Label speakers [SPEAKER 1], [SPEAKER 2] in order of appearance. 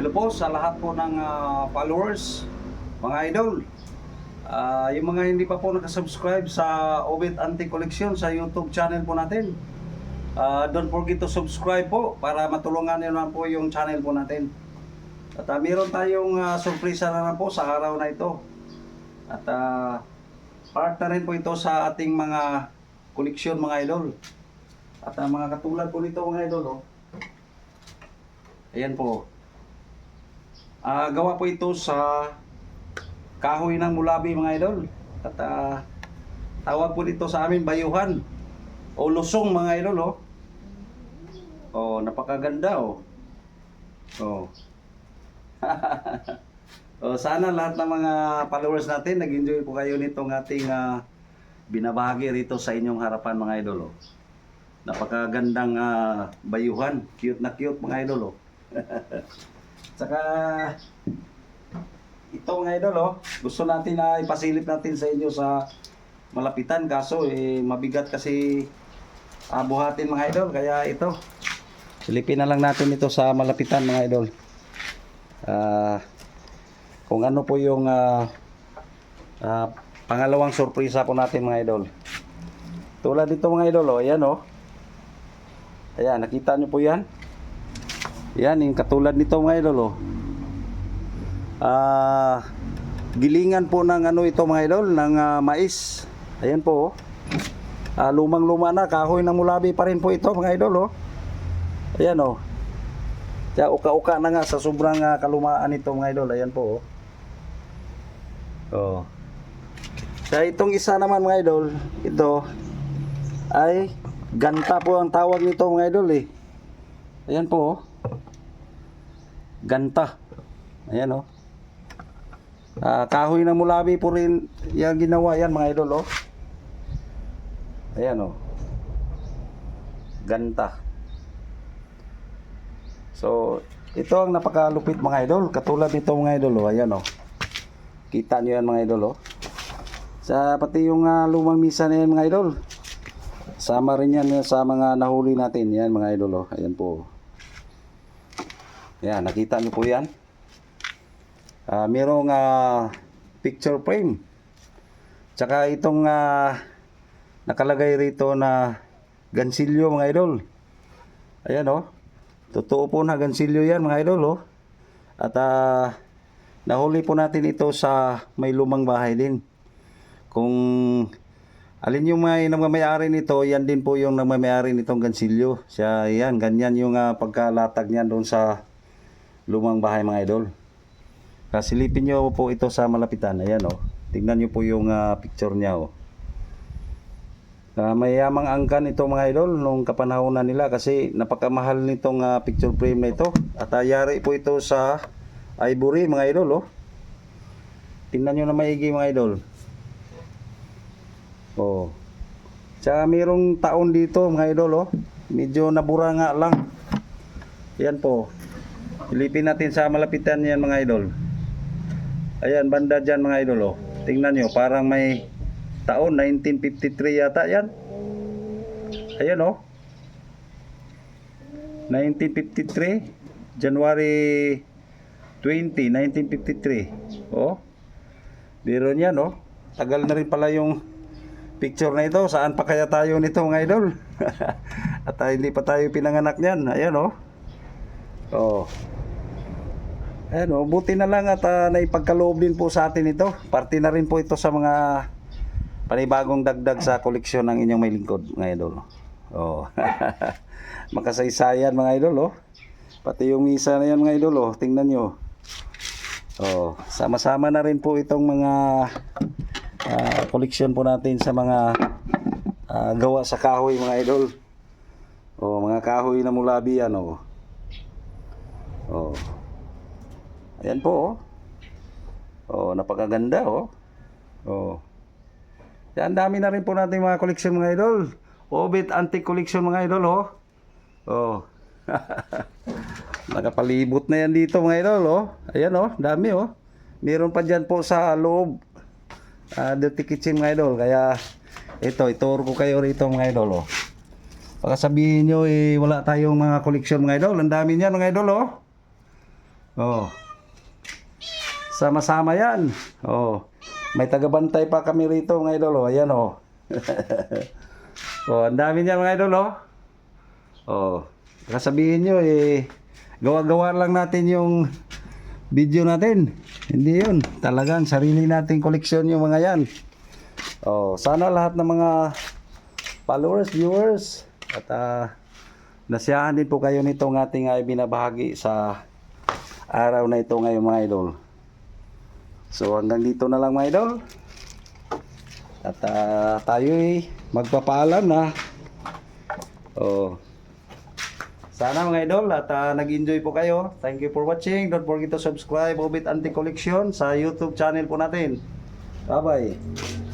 [SPEAKER 1] Hello po sa lahat po ng ah, followers, mga idol. Ah, yung mga hindi pa po nakasubscribe sa Obit Antique Collection sa YouTube channel po natin. Ah, don't forget to subscribe po para matulungan niyo naman po yung channel po natin. At ah, meron tayong ah, sorpresa na naman po sa araw na ito. At ah, part na rin po ito sa ating mga koleksyon mga idol. At ang mga katulad po nito mga idol, oh. Ayan po. Ah, gawa po ito sa kahoy ng mulabi mga idol. At ah, tawag po dito sa amin bayuhan o lusong mga idol oh. Oh, napakaganda oh. Oh. oh, sana lahat ng mga followers natin nag-enjoy po kayo nitong ating ah, binabahagi rito sa inyong harapan mga idol oh. Napakagandang ah, bayuhan, cute na cute mga idol oh. Saka ito mga idol oh, gusto natin na ipasilip natin sa inyo sa malapitan kaso eh mabigat kasi ah, buhatin mga idol kaya ito silipin na lang natin ito sa malapitan mga idol. Ah kung ano po yung ah, ah, pangalawang sorpresa po natin mga idol. Tulad dito mga idol oh, ayan oh. Ayan, nakita niyo po yan? Yan, yung katulad nito mga idol oh. Ah, gilingan po ng ano ito mga idol, ng ah, mais. Ayan po oh. Ah, lumang-luma na, kahoy ng mulabi pa rin po ito mga idol oh. Ayan oh. Kaya uka-uka na nga sa sobrang ah, kalumaan nito mga idol. Ayan po oh. Oh. Sa itong isa naman mga idol, ito ay ganta po ang tawag nito mga idol eh. Ayan po oh. Ganta. Ayan oh. Ah, kahoy ng mulabi po rin yung ginawa yan mga idol oh. Ayan oh. Ganta. So, ito ang napakalupit mga idol. Katulad nito mga idol oh. Ayan oh. Kita nyo yan mga idol oh. Sa pati yung ah, lumang misa na yan mga idol. Sama rin yan sa mga nahuli natin. Yan mga idol oh. Ayan po. Yan, nakita nyo po yan. Ah, merong ah, picture frame. Tsaka itong ah, nakalagay rito na gansilyo mga idol. Ayan oh. Totoo po na gansilyo yan mga idol oh. At ah, nahuli po natin ito sa may lumang bahay din. Kung alin yung may nagmamayari nito, yan din po yung nagmamayari nitong gansilyo. Siya, yan, ganyan yung ah, pagkalatag niyan doon sa lumang bahay mga idol. Kasilipin nyo po ito sa malapitan. Ayan oh. Tingnan nyo po yung ah, picture niya oh. Ah, mayamang angkan ito mga idol nung kapanahonan nila kasi napakamahal nitong ah, picture frame na ito. At ah, yari po ito sa Ivory mga idol oh. Tingnan nyo na maigi mga idol. Oh. Tsaka mayroong taon dito mga idol oh. Medyo nabura nga lang. Yan po. Silipin natin sa malapitan yan mga idol. Ayan, banda dyan mga idol oh. Tingnan nyo, parang may taon, 1953 yata yan. Ayan oh. 1953, January 20, 1953. Oh. Biro niyan oh. Tagal na rin pala yung picture na ito. Saan pa kaya tayo nito mga idol? At ah, hindi pa tayo pinanganak niyan. Ayan oh. Oh. Ayan oh, buti na lang at ah, naipagkaloob din po sa atin ito. Parte na rin po ito sa mga panibagong dagdag sa koleksyon ng inyong may lingkod, mga idol. Oh. Makasaysayan mga idol, oh. Pati yung misa na yan mga idol, oh. Tingnan nyo. Oh, sama-sama na rin po itong mga koleksyon po natin sa mga ah, gawa sa kahoy mga idol. Oh, mga kahoy na mulabi yan, oh. Oh. Ayan po, oh. Oh, napakaganda, oh. Oh. Yan, dami na rin po natin mga koleksyon mga idol. Obit Antique Collection mga idol, oh. Oh. Nakapalibot na yan dito mga idol, oh. Ayan, oh. Dami, oh. Meron pa dyan po sa loob. Ah, dirty kitchen mga idol. Kaya, ito, ituro ko kayo rito mga idol, oh. Baka sabihin nyo, eh, wala tayong mga koleksyon mga idol. Ang dami niyan mga idol, oh. Oh. Sama-sama yan. Oh. May tagabantay pa kami rito mga idol. Oh. Ayan oh. oh, ang dami niyan mga idol oh. Oh. Kasabihin nyo eh, gawa-gawa lang natin yung video natin. Hindi yun. Talagang sarili nating koleksyon yung mga yan. Oh, sana lahat ng mga followers, viewers, at ah, nasiyahan din po kayo nitong ating ay binabahagi sa araw na ito ngayon mga idol. So hanggang dito na lang mga idol. At ah, tayo'y magpapaalam na. Oh. Sana mga idol at ah, nag-enjoy po kayo. Thank you for watching. Don't forget to subscribe Obit Anti Collection sa YouTube channel po natin. Bye-bye.